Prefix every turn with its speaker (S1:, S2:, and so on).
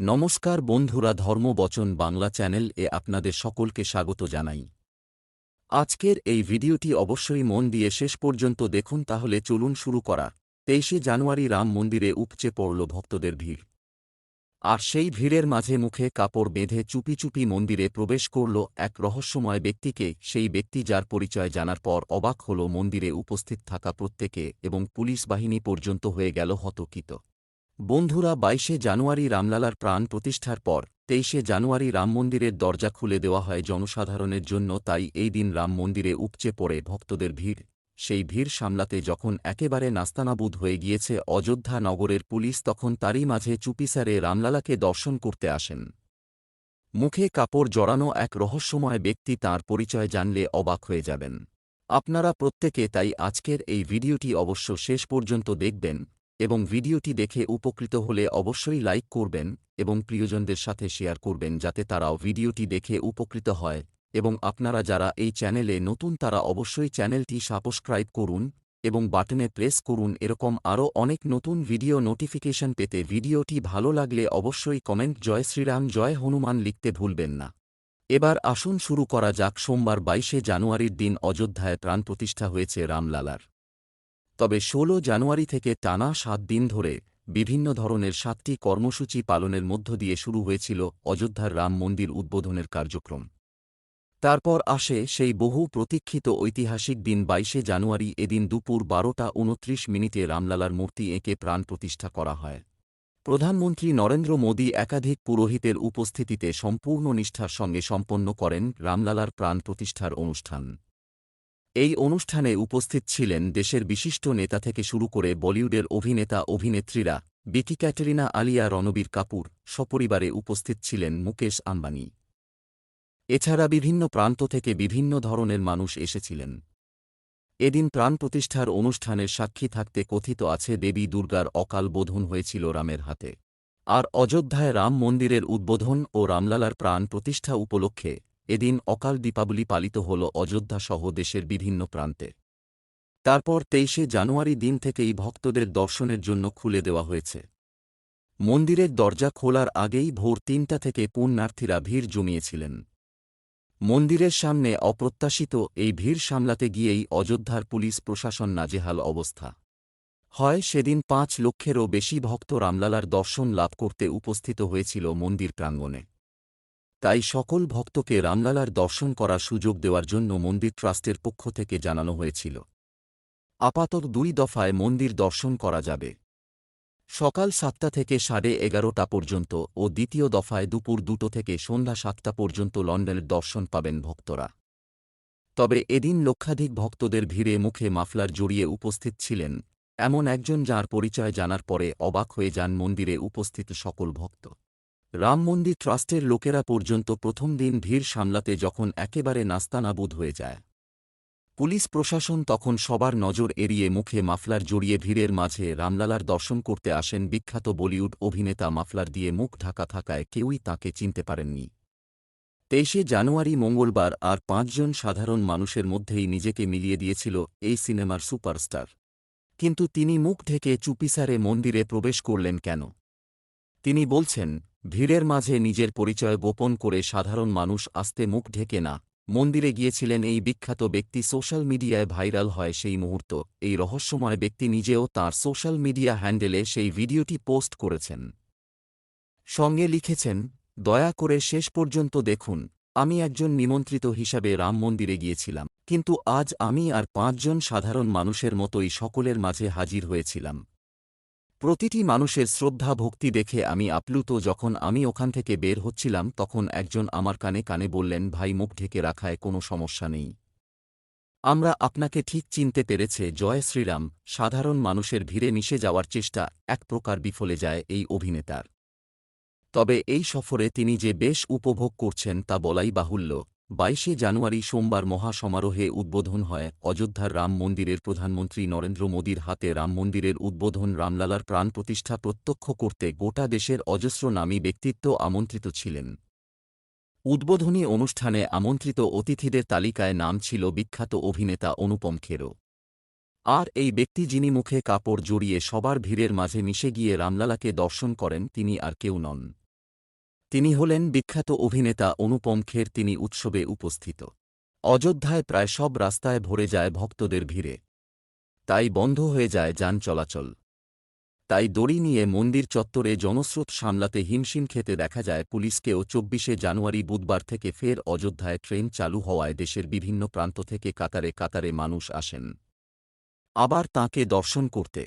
S1: নমস্কার বন্ধুরা ধর্মবচন বাংলা চ্যানেল এ আপনাদের সকলকে স্বাগত জানাই। আজকের এই ভিডিওটি অবশ্যই মন দিয়ে শেষ পর্যন্ত দেখুন তাহলে চলুন শুরু করা। তেইশে জানুয়ারি রাম মন্দিরে উপচে পড়ল ভক্তদের ভিড়। আর সেই ভিড়ের মাঝে মুখে কাপড় বেঁধে চুপি চুপি মন্দিরে প্রবেশ করল এক রহস্যময় ব্যক্তিকে। সেই ব্যক্তি যার পরিচয় জানার পর অবাক হল মন্দিরে উপস্থিত থাকা প্রত্যেকে এবং পুলিশ বাহিনী পর্যন্ত হয়ে গেল হতকিত। বন্ধুরা, বাইশে জানুয়ারি রামলালার প্রাণ প্রতিষ্ঠার পর তেইশে জানুয়ারি রাম মন্দিরের দরজা খুলে দেওয়া হয় জনসাধারণের জন্য। তাই এই দিন রাম মন্দিরে উপচে পড়ে ভক্তদের ভিড়। সেই ভিড় সামলাতে যখন একেবারে নাস্তানাবুদ হয়ে গিয়েছে অযোধ্যা নগরের পুলিশ, তখন তারই মাঝে চুপিসারে রামলালাকে দর্শন করতে আসেন। মুখে কাপড় জড়ানো এক রহস্যময় ব্যক্তি তার পরিচয় জানলে অবাক হয়ে যাবেন। আপনারা প্রত্যেকে তাই আজকের এই ভিডিওটি অবশ্য শেষ পর্যন্ত দেখবেন। এবং ভিডিওটি দেখে উপকৃত হলে অবশ্যই লাইক করবেন এবং প্রিয়জনদের সাথে শেয়ার করবেন যাতে তারাও ভিডিওটি দেখে উপকৃত হয়। এবং আপনারা যারা এই চ্যানেলে নতুন তারা অবশ্যই চ্যানেলটি সাবস্ক্রাইব করুন এবং বাটনে প্রেস করুন। এরকম আরও অনেক নতুন ভিডিও নোটিফিকেশন পেতে ভিডিওটি ভালো লাগলে অবশ্যই কমেন্ট জয় শ্রীরাম, জয় হনুমান লিখতে ভুলবেন না। এবার আসুন শুরু করা যাক। সোমবার বাইশে জানুয়ারির দিন অযোধ্যায় প্রাণ প্রতিষ্ঠা হয়েছে রামলালার। তবে ১৬ জানুয়ারি থেকে টানা সাত দিন ধরে বিভিন্ন ধরনের সাতটি কর্মসূচি পালনের মধ্য দিয়ে শুরু হয়েছিল অযোধ্যার রাম মন্দির উদ্বোধনের কার্যক্রম। তারপর আসে সেই বহু প্রতীক্ষিত ঐতিহাসিক দিন বাইশে জানুয়ারি, এদিন দুপুর বারোটা উনত্রিশ মিনিটে রামলালার মূর্তি এঁকে প্রাণ প্রতিষ্ঠা করা হয়। প্রধানমন্ত্রী নরেন্দ্র মোদী একাধিক পুরোহিতের উপস্থিতিতে সম্পূর্ণ নিষ্ঠার সঙ্গে সম্পন্ন করেন রামলালার প্রাণ প্রতিষ্ঠার অনুষ্ঠান। এই অনুষ্ঠানে উপস্থিত ছিলেন দেশের বিশিষ্ট নেতা থেকে শুরু করে বলিউডের অভিনেতা অভিনেত্রীরা বিটি ক্যাটেরিনা আলিয়া, রণবীর কাপুর, সপরিবারে উপস্থিত ছিলেন মুকেশ আম্বানি। এছাড়া বিভিন্ন প্রান্ত থেকে বিভিন্ন ধরনের মানুষ এসেছিলেন। এদিন প্রাণ প্রতিষ্ঠার অনুষ্ঠানের সাক্ষী থাকতে কথিত আছে, দেবী দুর্গার অকাল বোধন হয়েছিল রামের হাতে। আর অযোধ্যায় রাম মন্দিরের উদ্বোধন ও রামলালার প্রাণ প্রতিষ্ঠা উপলক্ষে এদিন অকাল দীপাবলি পালিত হল অযোধ্যা সহ দেশের বিভিন্ন প্রান্তে। তারপর তেইশে জানুয়ারি দিন থেকেই ভক্তদের দর্শনের জন্য খুলে দেওয়া হয়েছে। মন্দিরের দরজা খোলার আগেই ভোর তিনটা থেকে পুণ্যার্থীরা ভিড় জমিয়েছিলেন। মন্দিরের সামনে অপ্রত্যাশিত এই ভিড় সামলাতে গিয়েই অযোধ্যার পুলিশ প্রশাসন নাজেহাল অবস্থা। হয় সেদিন পাঁচ লক্ষেরও বেশি ভক্ত রামলালার দর্শন লাভ করতে উপস্থিত হয়েছিল মন্দির প্রাঙ্গণে। তাই সকল ভক্তকে রামলালার দর্শন করার সুযোগ দেওয়ার জন্য মন্দির ট্রাস্টের পক্ষ থেকে জানানো হয়েছিল। আপাতত দুই দফায় মন্দির দর্শন করা যাবে। সকাল সাতটা থেকে সাড়ে এগারোটা পর্যন্ত ও দ্বিতীয় দফায় দুপুর দুটো থেকে সন্ধ্যা সাতটা পর্যন্ত লন্ডনের দর্শন পাবেন ভক্তরা। তবে এদিন লক্ষাধিক ভক্তদের ভিড়ে মুখে মাফলার জড়িয়ে উপস্থিত ছিলেন এমন একজন যার পরিচয় জানার পরে অবাক হয়ে যান মন্দিরে উপস্থিত সকল ভক্ত। রাম মন্দির ট্রাস্টের লোকেরা পর্যন্ত প্রথম দিন ভিড় সামলাতে যখন একেবারে নাস্তানাবুদ হয়ে যায়। পুলিশ প্রশাসন তখন সবার নজর এড়িয়ে মুখে মাফলার জড়িয়ে ভিড়ের মাঝে রামলালার দর্শন করতে আসেন বিখ্যাত বলিউড অভিনেতা মাফলার দিয়ে মুখ ঢাকা থাকায় কেউই তাকে চিনতে পারেননি। তেইশে জানুয়ারি মঙ্গলবার আর পাঁচজন সাধারণ মানুষের মধ্যেই নিজেকে মিলিয়ে দিয়েছিল এই সিনেমার সুপারস্টার। কিন্তু তিনি মুখ ঢেকে চুপিসারে মন্দিরে প্রবেশ করলেন কেন? তিনি বলছেন ভিড়ের মাঝে নিজের পরিচয় গোপন করে সাধারণ মানুষ আসতে মুখ ঢেকে না। মন্দিরে গিয়েছিলেন এই বিখ্যাত ব্যক্তি সোশ্যাল মিডিয়ায় ভাইরাল হয় সেই মুহূর্ত। এই রহস্যময় ব্যক্তি নিজেও তার সোশ্যাল মিডিয়া হ্যান্ডেলে সেই ভিডিওটি পোস্ট করেছেন। সঙ্গে লিখেছেন, দয়া করে শেষ পর্যন্ত দেখুন, আমি একজন নিমন্ত্রিত হিসাবে রাম মন্দিরে গিয়েছিলাম, কিন্তু আজ আমি আর পাঁচজন সাধারণ মানুষের মতোই সকলের মাঝে হাজির হয়েছিলাম। প্রতিটি মানুষের শ্রদ্ধা ভক্তি দেখে আমি আপ্লুত যখন আমি ওখান থেকে বের হচ্ছিলাম তখন একজন আমার কানে কানে বললেন, ভাই, মুখ ঢেকে রাখায় কোনো সমস্যা নেই। আমরা আপনাকে ঠিক চিনতে পেরেছে, জয় শ্রীরাম, সাধারণ মানুষের ভিড়ে মিশে যাওয়ার চেষ্টা এক প্রকার বিফলে যায় এই অভিনেতার। তবে এই সফরে তিনি যে বেশ উপভোগ করছেন তা বলাই বাহুল্য। বাইশে জানুয়ারি সোমবার মহাসমারোহে উদ্বোধন হয় অযোধ্যার রাম মন্দিরের প্রধানমন্ত্রী নরেন্দ্র মোদীর হাতে রাম মন্দিরের উদ্বোধন রামলালার প্রাণ প্রতিষ্ঠা প্রত্যক্ষ করতে গোটা দেশের অজস্র নামী ব্যক্তিত্ব আমন্ত্রিত ছিলেন। উদ্বোধনী অনুষ্ঠানে আমন্ত্রিত অতিথিদের তালিকায় নাম ছিল বিখ্যাত অভিনেতা অনুপম খেরো। আর এই ব্যক্তি যিনি মুখে কাপড় জড়িয়ে সবার ভিড়ের মাঝে মিশে গিয়ে রামলালাকে দর্শন করেন তিনি আর কেউ নন। তিনি হলেন বিখ্যাত অভিনেতা অনুপম খের তিনি উৎসবে উপস্থিত। অযোধ্যায় প্রায় সব রাস্তায় ভরে যায় ভক্তদের ভিড়ে। তাই বন্ধ হয়ে যায় যান চলাচল। তাই দড়ি নিয়ে মন্দির চত্বরে জনস্রোত সামলাতে হিমশিম খেতে দেখা যায় পুলিশকেও চব্বিশে জানুয়ারি বুধবার থেকে ফের অযোধ্যায় ট্রেন চালু হওয়ায় দেশের বিভিন্ন প্রান্ত থেকে কাতারে কাতারে মানুষ আসেন। আবার তাঁকে দর্শন করতে।